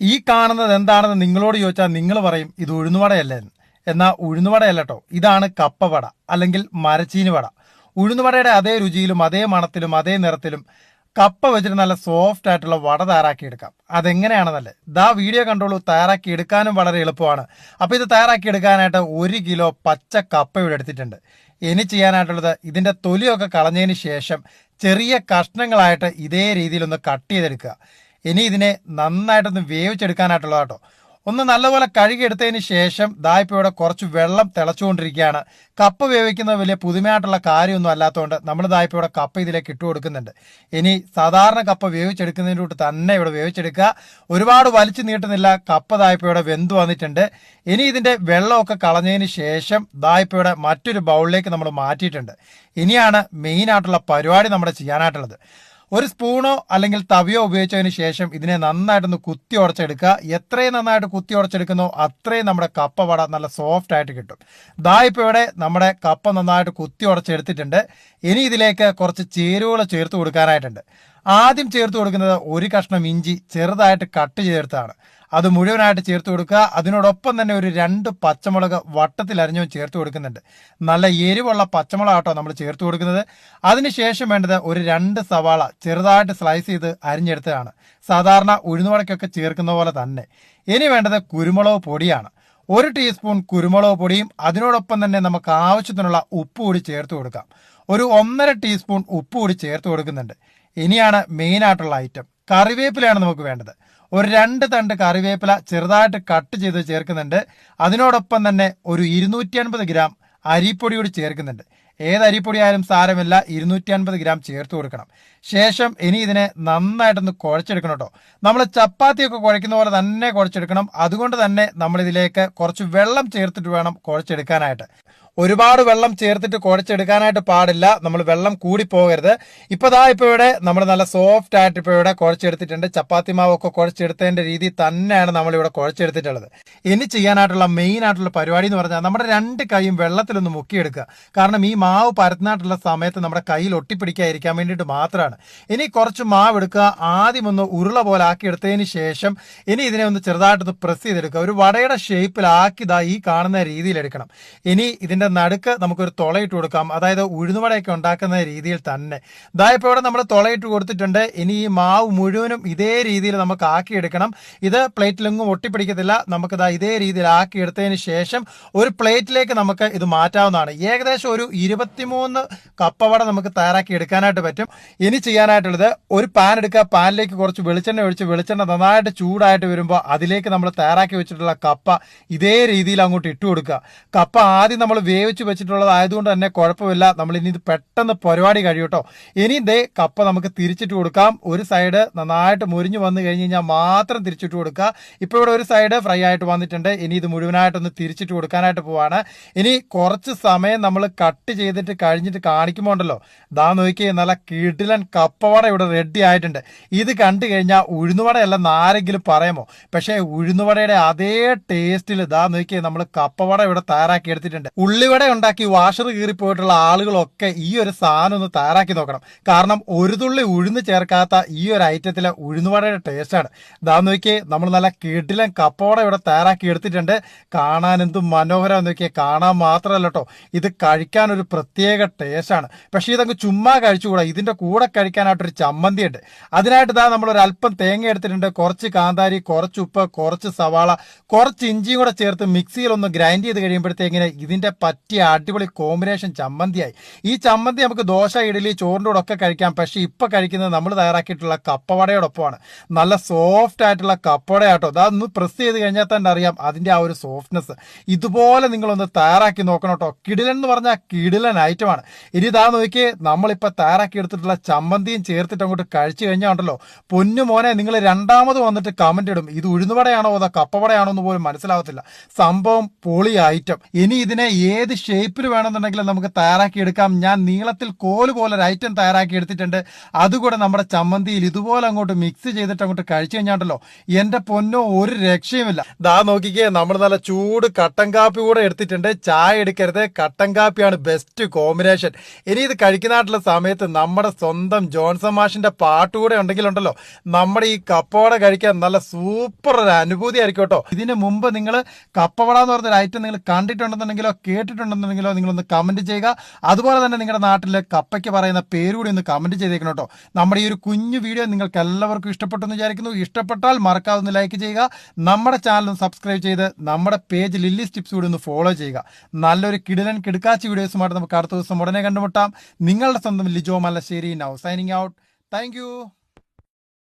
ഈ കാണുന്നത് എന്താണെന്ന് നിങ്ങളോട് ചോദിച്ചാൽ നിങ്ങൾ പറയും ഇത് ഉഴുന്നുവടയല്ലേ? എന്ന് എന്നാൽ ഉഴുന്നുവടയല്ല കേട്ടോ ഇതാണ് കപ്പവട അല്ലെങ്കിൽ മരച്ചീനി വട ഉഴുന്നുവടയുടെ അതേ രുചിയിലും അതേ മണത്തിലും അതേ നിറത്തിലും കപ്പ വെച്ചിട്ട് നല്ല സോഫ്റ്റ് ആയിട്ടുള്ള വട തയ്യാറാക്കി എടുക്കാം അതെങ്ങനെയാണെന്നല്ലേ ദാ വീഡിയോ കണ്ടോളൂ തയ്യാറാക്കി എടുക്കാനും വളരെ എളുപ്പമാണ്. അപ്പോൾ ഇത് തയ്യാറാക്കി എടുക്കാനായിട്ട് ഒരു കിലോ പച്ച കപ്പ ഇവിടെ എടുത്തിട്ടുണ്ട്. ഇനി ചെയ്യാനായിട്ടുള്ളത് ഇതിന്റെ തൊലിയൊക്കെ കളഞ്ഞതിന് ശേഷം ചെറിയ കഷ്ണങ്ങളായിട്ട് ഇതേ രീതിയിലൊന്ന് കട്ട് ചെയ്തെടുക്കുക. ഇനി ഇതിനെ നന്നായിട്ടൊന്ന് വേവിച്ചെടുക്കാനായിട്ടുള്ള കേട്ടോ. ഒന്ന് നല്ലപോലെ കഴുകിയെടുത്തതിന് ശേഷം ദായിപ്പോൾ ഇവിടെ കുറച്ച് വെള്ളം തിളച്ചുകൊണ്ടിരിക്കുകയാണ്. കപ്പ് വേവിക്കുന്നത് വലിയ പുതുമയായിട്ടുള്ള കാര്യമൊന്നും അല്ലാത്തതുകൊണ്ട് നമ്മൾ ദായിപ്പോൾ ഇവിടെ കപ്പ ഇതിലേക്ക് ഇട്ട് കൊടുക്കുന്നുണ്ട്. ഇനി സാധാരണ കപ്പ് വേവിച്ചെടുക്കുന്നതിന്റെ കൂട്ട് തന്നെ ഇവിടെ വേവിച്ചെടുക്കുക. ഒരുപാട് വലിച്ചു നീട്ടുന്നില്ല. കപ്പ ദായിപ്പോൾ ഇവിടെ വെന്ത് വന്നിട്ടുണ്ട്. ഇനി ഇതിന്റെ വെള്ളമൊക്കെ കളഞ്ഞതിന് ശേഷം ദായിപ്പോൾ ഇവിടെ മറ്റൊരു ബൗളിലേക്ക് നമ്മൾ മാറ്റിയിട്ടുണ്ട്. ഇനിയാണ് മെയിനായിട്ടുള്ള പരിപാടി നമ്മുടെ ചെയ്യാനായിട്ടുള്ളത്. ഒരു സ്പൂണോ അല്ലെങ്കിൽ തവിയോ ഉപയോഗിച്ചതിന് ശേഷം ഇതിനെ നന്നായിട്ടൊന്ന് കുത്തി ഉടച്ചെടുക്കുക. എത്രയും നന്നായിട്ട് കുത്തി ഉടച്ചെടുക്കുന്നോ അത്രയും നമ്മുടെ കപ്പ വട നല്ല സോഫ്റ്റ് ആയിട്ട് കിട്ടും. ദാ ഇപ്പോൾ ഇവിടെ നമ്മുടെ കപ്പ നന്നായിട്ട് കുത്തി ഉടച്ചെടുത്തിട്ടുണ്ട്. ഇനി ഇതിലേക്ക് കുറച്ച് ചേരുവകൾ ചേർത്ത് കൊടുക്കാനായിട്ടുണ്ട്. ആദ്യം ചേർത്ത് കൊടുക്കുന്നത് ഒരു കഷ്ണം ഇഞ്ചി ചെറുതായിട്ട് കട്ട് ചെയ്തെടുത്താണ് അത് മുഴുവനായിട്ട് ചേർത്ത് കൊടുക്കുക. അതിനോടൊപ്പം തന്നെ ഒരു രണ്ട് പച്ചമുളക് വട്ടത്തിൽ അരിഞ്ഞും ചേർത്ത് കൊടുക്കുന്നുണ്ട്. നല്ല എരിവുള്ള പച്ചമുളക് ആട്ടോ നമ്മൾ ചേർത്ത് കൊടുക്കുന്നത്. അതിനുശേഷം വേണ്ടത് ഒരു രണ്ട് സവാള ചെറുതായിട്ട് സ്ലൈസ് ചെയ്ത് അരിഞ്ഞെടുത്തതാണ്. സാധാരണ ഉഴുന്നുവടക്കൊക്കെ ചേർക്കുന്ന പോലെ തന്നെ. ഇനി വേണ്ടത് കുരുമുളക് പൊടിയാണ്. ഒരു ടീസ്പൂൺ കുരുമുളക് പൊടിയും അതിനോടൊപ്പം തന്നെ നമുക്ക് ആവശ്യത്തിനുള്ള ഉപ്പ് കൂടി ചേർത്ത് കൊടുക്കാം. ഒരു ഒന്നര ടീസ്പൂൺ ഉപ്പ് കൂടി ചേർത്ത് കൊടുക്കുന്നുണ്ട്. ഇനിയാണ് മെയിൻ ആയിട്ടുള്ള ഐറ്റം കറിവേപ്പിലയാണ് നമുക്ക് വേണ്ടത്. ഒരു രണ്ട് തണ്ട് കറിവേപ്പില ചെറുതായിട്ട് കട്ട് ചെയ്ത് ചേർക്കുന്നുണ്ട്. അതിനോടൊപ്പം തന്നെ ഒരു ഇരുന്നൂറ്റി അൻപത് ഗ്രാം അരിപ്പൊടി കൂടി ചേർക്കുന്നുണ്ട്. ഏത് അരിപ്പൊടി ആയാലും സാരമില്ല. ഇരുന്നൂറ്റി അൻപത് ഗ്രാം ചേർത്ത് കൊടുക്കണം. ശേഷം ഇനി ഇതിനെ നന്നായിട്ടൊന്ന് കുഴച്ചെടുക്കണം കേട്ടോ. നമ്മൾ ചപ്പാത്തിയൊക്കെ കുഴയ്ക്കുന്ന പോലെ തന്നെ കുഴച്ചെടുക്കണം. അതുകൊണ്ട് തന്നെ നമ്മൾ ഇതിലേക്ക് കുറച്ച് വെള്ളം ചേർത്തിട്ട് വേണം കുഴച്ചെടുക്കാനായിട്ട്. ഒരുപാട് വെള്ളം ചേർത്തിട്ട് കുഴച്ചെടുക്കാനായിട്ട് പാടില്ല. നമ്മൾ വെള്ളം കൂടി പോകരുത് ഇപ്പൊ ദാ ഇപ്പൊ ഇവിടെ നമ്മൾ നല്ല സോഫ്റ്റ് ആയിട്ട് ഇപ്പൊ ഇവിടെ കുഴച്ചെടുത്തിട്ടുണ്ട്. ചപ്പാത്തി മാവൊക്കെ കുഴച്ചെടുത്തതിന്റെ രീതി തന്നെയാണ് നമ്മൾ ഇവിടെ കുഴച്ചെടുത്തിട്ടുള്ളത്. ഇനി ചെയ്യാനായിട്ടുള്ള മെയിൻ ആയിട്ടുള്ള പരിപാടി എന്ന് പറഞ്ഞാൽ നമ്മുടെ രണ്ട് കൈയും വെള്ളത്തിലൊന്ന് മുക്കിയെടുക്കുക. കാരണം ഈ മാവ് പരത്തിനായിട്ടുള്ള സമയത്ത് നമ്മുടെ കയ്യിൽ ഒട്ടിപ്പിടിക്കാതിരിക്കാൻ വേണ്ടിയിട്ട് മാത്രമാണ്. ഇനി കുറച്ച് മാവ് എടുക്കുക. ആദ്യം ഒന്ന് ഉരുള പോലെ ആക്കി എടുത്തതിന് ശേഷം ഇനി ഇതിനെ ഒന്ന് ചെറുതായിട്ടൊന്ന് പ്രസ് ചെയ്തെടുക്കുക. ഒരു വടയുടെ ഷേപ്പിലാക്കി ഇതാ ഈ കാണുന്ന രീതിയിൽ എടുക്കണം. ഇനി ഇതിന്റെ നടുക്ക് നമുക്കൊരു തുളയിട്ട് കൊടുക്കാം. അതായത് ഉഴുന്നുവടയൊക്കെ ഉണ്ടാക്കുന്ന രീതിയിൽ തന്നെ. ഇതായപ്പോൾ ഇവിടെ നമ്മൾ തുളയിട്ട് കൊടുത്തിട്ടുണ്ട്. ഇനി ഈ മാവ് മുഴുവനും ഇതേ രീതിയിൽ നമുക്ക് ആക്കിയെടുക്കണം. ഇത് പ്ലേറ്റിലെങ്ങും ഒട്ടിപ്പിടിക്കത്തില്ല. നമുക്കിതാ ഇതേ രീതിയിൽ ആക്കിയെടുത്തതിന് ശേഷം ഒരു പ്ലേറ്റിലേക്ക് നമുക്ക് ഇത് മാറ്റാവുന്നതാണ്. ഏകദേശം ഒരു ഇരുപത്തിമൂന്ന് കപ്പവട നമുക്ക് തയ്യാറാക്കി എടുക്കാനായിട്ട് പറ്റും. ഇനി ചെയ്യാനായിട്ടുള്ളത് ഒരു പാൻ എടുക്കുക. പാനിലേക്ക് കുറച്ച് വെളിച്ചെണ്ണ ഒഴിച്ച് വെളിച്ചെണ്ണ നന്നായിട്ട് ചൂടായിട്ട് വരുമ്പോൾ അതിലേക്ക് നമ്മൾ തയ്യാറാക്കി വെച്ചിട്ടുള്ള കപ്പ ഇതേ രീതിയിൽ അങ്ങോട്ട് ഇട്ട് കൊടുക്കുക. കപ്പ ആദ്യം നമ്മൾ വേവിച്ച് വെച്ചിട്ടുള്ളത് ആയതുകൊണ്ട് തന്നെ കുഴപ്പമില്ല. നമ്മൾ ഇനി ഇത് പെട്ടെന്ന് പരിപാടി കഴിയൂട്ടോ ഇനി ഇതേ കപ്പ നമുക്ക് തിരിച്ചിട്ട് കൊടുക്കാം. ഒരു സൈഡ് നന്നായിട്ട് മുരിഞ്ഞു വന്നു കഴിഞ്ഞ് കഴിഞ്ഞാൽ മാത്രം തിരിച്ചിട്ട് കൊടുക്കുക. ഇപ്പോൾ ഇവിടെ ഒരു സൈഡ് ഫ്രൈ ആയിട്ട് വന്നിട്ടുണ്ട്. ഇനി ഇത് മുഴുവനായിട്ടൊന്ന് തിരിച്ചിട്ട് കൊടുക്കാനായിട്ട് പോവാണ്. ഇനി കുറച്ച് സമയം നമ്മൾ കട്ട് ചെയ്തിട്ട് കഴിഞ്ഞിട്ട് കാണിക്കുമ്പോൾ ഉണ്ടല്ലോ. ദാ നോക്കിയേ നല്ല കിടിലൻ കപ്പവട ഇവിടെ റെഡി ആയിട്ടുണ്ട്. ഇത് കണ്ടു കഴിഞ്ഞാൽ ഉഴുന്നുവടയല്ലെന്ന് ആരെങ്കിലും പറയുമോ? പക്ഷേ ഉഴുന്നുവടയുടെ അതേ ടേസ്റ്റിൽ ദാ നോക്കിയേ നമ്മൾ കപ്പവട ഇവിടെ തയ്യാറാക്കി എടുത്തിട്ടുണ്ട്. ഉള്ളിവട ഉണ്ടാക്കി വാഷർ കീറിപ്പോയിട്ടുള്ള ആളുകളൊക്കെ ഈ ഒരു സാധനം ഒന്ന് തയ്യാറാക്കി നോക്കണം. കാരണം ഒരു തുള്ളി ഉഴുന്ന് ചേർക്കാത്ത ഈ ഒരു ഐറ്റത്തിലെ ഉഴുന്നുവടയുടെ ടേസ്റ്റാണ് ഇതാന്ന് നോക്കിയേ നമ്മൾ നല്ല കിടിലൻ കപ്പോടെ ഇവിടെ തയ്യാറാക്കി എടുത്തിട്ടുണ്ട്. കാണാൻ എന്ത് മനോഹരം നോക്കിയേ കാണാൻ മാത്രമല്ല കേട്ടോ. ഇത് കഴിക്കാൻ ഒരു പ്രത്യേക ടേസ്റ്റാണ് പക്ഷേ ഇതങ്ങ് ചുമ്മാ കഴിച്ചുകൂടാ. ഇതിന്റെ കൂടെ കഴിക്കാനായിട്ടൊരു ചമ്മന്തി ഉണ്ട് അതിനായിട്ട് ഇതാ നമ്മൾ ഒരു അല്പം തേങ്ങ എടുത്തിട്ടുണ്ട്. കുറച്ച് കാന്താരി കുറച്ച് ഉപ്പ് കുറച്ച് സവാള കുറച്ച് ഇഞ്ചിയും കൂടെ ചേർത്ത് മിക്സിയിൽ ഒന്ന് ഗ്രൈൻഡ് ചെയ്ത് കഴിയുമ്പോഴത്തേക്കിന് ഇതിന്റെ പറ്റിയ അടിപൊളി കോമ്പിനേഷൻ ചമ്മന്തിയായി. ഈ ചമ്മന്തി നമുക്ക് ദോശ ഇഡലി ചോറിന്റെ കൂടെ ഒക്കെ കഴിക്കാം. പക്ഷേ ഇപ്പം കഴിക്കുന്നത് നമ്മൾ തയ്യാറാക്കിയിട്ടുള്ള കപ്പവടയോടൊപ്പമാണ്. നല്ല സോഫ്റ്റ് ആയിട്ടുള്ള കപ്പവട ആട്ടോ അതൊന്ന് പ്രസ് ചെയ്ത് കഴിഞ്ഞാൽ തന്നെ അറിയാം അതിന്റെ ആ ഒരു സോഫ്റ്റ്നെസ് ഇതുപോലെ നിങ്ങളൊന്ന് തയ്യാറാക്കി നോക്കണം കേട്ടോ. കിടിലൻ എന്ന് പറഞ്ഞാൽ കിടിലൻ ഐറ്റമാണ് ഇനി ഇതാ നോക്കി നമ്മളിപ്പോൾ തയ്യാറാക്കി എടുത്തിട്ടുള്ള ചമ്മന്തിയും ചേർത്തിട്ട് അങ്ങോട്ട് കഴിച്ചു കഴിഞ്ഞാൽ ഉണ്ടല്ലോ. പൊന്നു മോനെ നിങ്ങൾ രണ്ടാമത് വന്നിട്ട് കമന്റ് ഇടും. ഇത് ഉഴുന്നുവടയാണോ അതോ കപ്പവടയാണോ എന്ന് പോലും മനസ്സിലാവത്തില്ല. സംഭവം പൊളി ഐറ്റം ഇനി ഇതിനെ ഏത് ഷേപ്പിൽ വേണമെന്നുണ്ടെങ്കിലും നമുക്ക് തയ്യാറാക്കി എടുക്കാം. ഞാൻ നീളത്തിൽ കോൽ പോലെ ഒരു ഐറ്റം തയ്യാറാക്കി എടുത്തിട്ടുണ്ട്. അതുകൂടെ നമ്മുടെ ചമ്മന്തിയിൽ ഇതുപോലെ അങ്ങോട്ട് മിക്സ് ചെയ്തിട്ട് അങ്ങോട്ട് കഴിച്ചു കഴിഞ്ഞാണ്ടല്ലോ എന്റെ പൊന്നോ ഒരു രക്ഷയുമില്ല. ദാ നോക്കിക്കേ നമ്മൾ നല്ല ചൂട് കട്ടൻ കാപ്പി കൂടെ എടുത്തിട്ടുണ്ട്. ചായ എടുക്കരുത്. കട്ടൻ കാപ്പിയാണ് ബെസ്റ്റ് കോമ്പിനേഷൻ ഇനി ഇത് കഴിക്കുന്നതായിട്ടുള്ള സമയത്ത് നമ്മുടെ സ്വന്തം ജോൺസൺ മാഷിന്റെ പാട്ട് കൂടെ ഉണ്ടെങ്കിലുണ്ടല്ലോ നമ്മുടെ ഈ കപ്പവട കഴിക്കാൻ നല്ല സൂപ്പർ ഒരു അനുഭൂതി ആയിരിക്കും കേട്ടോ. ഇതിന് മുമ്പ് നിങ്ങൾ കപ്പവട എന്ന് പറഞ്ഞൊരു ഐറ്റം നിങ്ങൾ കണ്ടിട്ടുണ്ടെന്നുണ്ടെങ്കിലോ കേട്ടിട്ടുണ്ടെന്നുണ്ടെങ്കിലോ നിങ്ങളൊന്ന് കമന്റ് ചെയ്യുക. അതുപോലെ തന്നെ നിങ്ങളുടെ നാട്ടിലെ കപ്പയ്ക്ക് പറയുന്ന പേര് കൂടി ഒന്ന് കമന്റ് ചെയ്തേക്കണം കേട്ടോ. നമ്മുടെ ഈ ഒരു കുഞ്ഞു വീഡിയോ നിങ്ങൾക്ക് എല്ലാവർക്കും ഇഷ്ടപ്പെട്ടെന്ന് വിചാരിക്കുന്നു. ഇഷ്ടപ്പെട്ടാൽ മറക്കാവുന്ന ലൈക്ക് ചെയ്യുക. നമ്മുടെ ചാനൽ സബ്സ്ക്രൈബ് ചെയ്ത് നമ്മുടെ പേജ് ലില്ലി ടിപ്സ് കൂടി ഒന്ന് ഫോളോ ചെയ്യുക. നല്ലൊരു കിടിലൻ കിടക്കാച്ചി വീഡിയോസുമായിട്ട് നമുക്ക് അടുത്ത ദിവസം ഉടനെ കണ്ടുമുട്ടാം. നിങ്ങളുടെ സ്വന്തം Lijo Mallassery. Now signing out thank